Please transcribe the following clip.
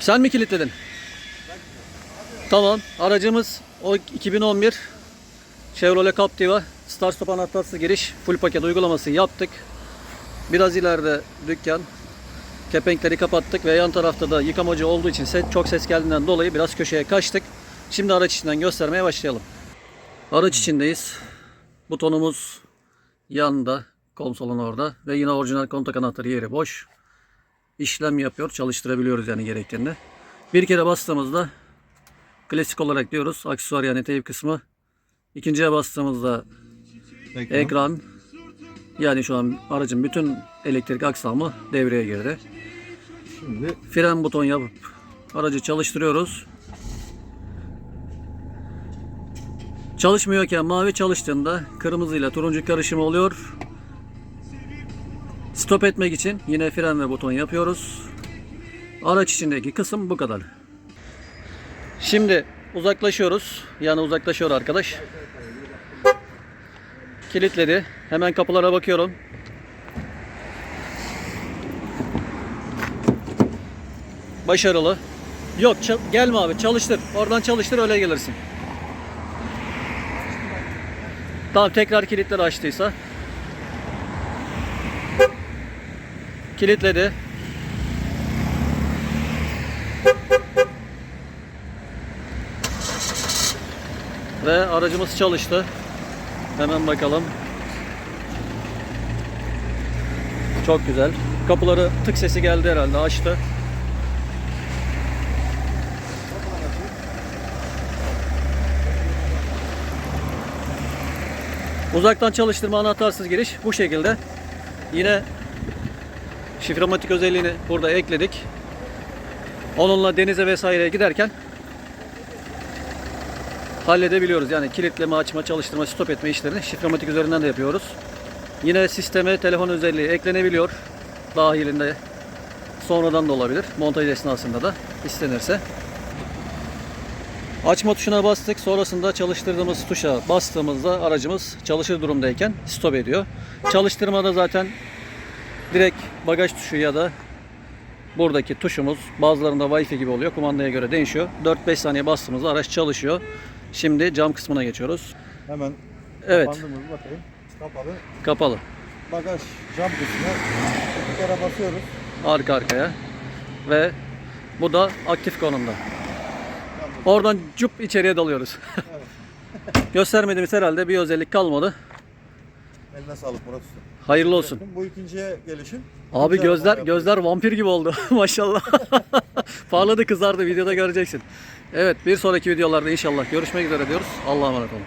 Sen mi kilitledin? Tamam. Aracımız o 2011 Chevrolet Captiva Start Stop anahtarsız giriş full paket uygulaması yaptık. Biraz ileride dükkan. Kepenkleri kapattık ve yan tarafta da yıkamacı olduğu için ses, çok ses geldiğinden dolayı biraz köşeye kaçtık. Şimdi araç içinden göstermeye başlayalım. Araç içindeyiz. Butonumuz yanında, konsolun orada ve yine orijinal kontak anahtarı yeri boş. İşlem yapıyor, çalıştırabiliyoruz yani gerektiğinde. Bir kere bastığımızda klasik olarak diyoruz aksesuar yani teyp kısmı. İkinciye bastığımızda Ekran. ekran yani şu an aracın bütün elektrik aksamı devreye girdi. Şimdi Fren buton yapıp aracı çalıştırıyoruz. Çalışmıyorken mavi çalıştığında kırmızı ile turuncu karışımı oluyor. Stop etmek için yine fren ve buton yapıyoruz. Araç içindeki kısım bu kadar. Şimdi uzaklaşıyoruz. Yani uzaklaşıyor arkadaş. Kilitledi. Hemen kapılara bakıyorum. Başarılı. Yok gelme abi çalıştır. Oradan çalıştır öyle gelirsin. Tamam tekrar kilitleri açtıysa. Kilitledi. Ve aracımız çalıştı. Hemen bakalım. Çok güzel. Kapıları tık sesi geldi herhalde açtı. Uzaktan çalıştırma anahtarsız giriş bu şekilde. Yine şifrematik özelliğini burada ekledik. Onunla denize vesaireye giderken halledebiliyoruz. Yani kilitleme, açma, çalıştırma, stop etme işlerini şifrematik üzerinden de yapıyoruz. Yine sisteme telefon özelliği eklenebiliyor. Dahilinde sonradan da olabilir. Montaj esnasında da istenirse. Açma tuşuna bastık. Sonrasında çalıştırdığımız tuşa bastığımızda aracımız çalışır durumdayken stop ediyor. Çalıştırmada zaten direkt bagaj tuşu ya da buradaki tuşumuz bazılarında Wi-Fi gibi oluyor. Kumandaya göre değişiyor. 4-5 saniye bastığımızda araç çalışıyor. Şimdi cam kısmına geçiyoruz. hemen Evet, kapandığımız bakayım. Kapalı. kapalı. Bagaj cam kısmına bir kere basıyoruz. Arka arkaya. Ve bu da aktif konumda. Oradan cup içeriye dalıyoruz. Göstermediğimiz herhalde bir özellik kalmadı. Eline sağlık Murat Usta. Hayırlı olsun. Bu ikinciye gelişin. Abi İkinci gözler gözler vampir gibi oldu maşallah. Parladı kızardı videoda göreceksin. Evet bir sonraki videolarda inşallah görüşmek üzere diyoruz. Allah'a emanet olun.